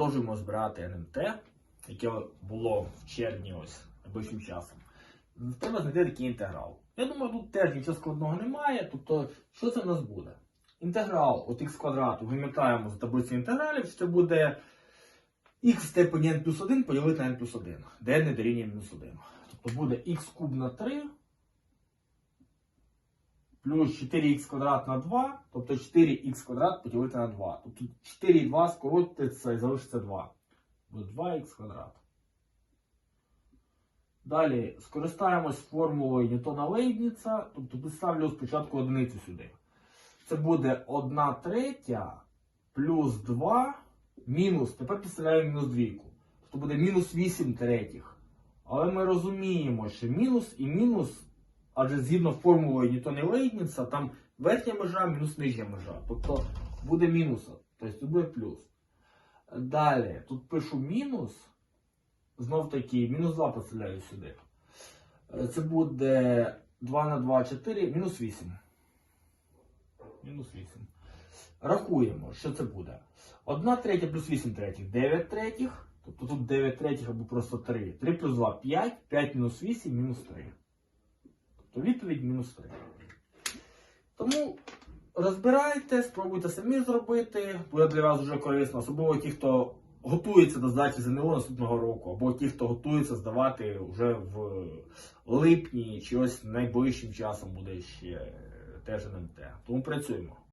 Продовжуємо збирати НМТ, яке було в червні ось найближчим часом. Треба знайти такий інтеграл. Я думаю, тут теж нічого складного немає. Тобто, що це в нас буде? Інтеграл от х квадрату вимітаємо з таблиці інтегралів, що це буде х в степені n плюс 1 поділити на n плюс 1, де n не дорівнює мінус 1. Тобто буде х куб на 3 плюс 4х квадрат на 2, тобто 4х квадрат поділити на 2. Тобто 4 і 2 скоротиться і залишиться 2. Буде 2х квадрат. Далі скористаємось формулою Ньютона Лейбніца, тобто підставлю спочатку одиницю сюди. Це буде 1 третя плюс 2 мінус, тепер підставляємо мінус двійку. Тобто буде мінус 8 третіх. Але ми розуміємо, що мінус і мінус, адже згідно формулою Ньютона Лейбніца, там верхня межа мінус нижня межа. Тобто буде мінус, тобто тут буде плюс. Далі, тут пишу мінус. Знов таки, мінус 2 підставляю сюди. Е, Це буде 2 на 2, 4, мінус 8. Мінус 8. Рахуємо, що це буде. 1 третя плюс 8 третіх, 9 третіх. Тобто тут 9 третіх або просто 3. 3 плюс 2 5, 5 мінус 8, мінус 3. Тобто відповідь мінус 3. Тому розбирайте, спробуйте самі зробити. Буде для вас вже корисно, особливо ті, хто готується до здачі ЗНО наступного року, або ті, хто готується здавати вже в липні чи ось найближчим часом буде ще теж НМТ. Тому працюємо.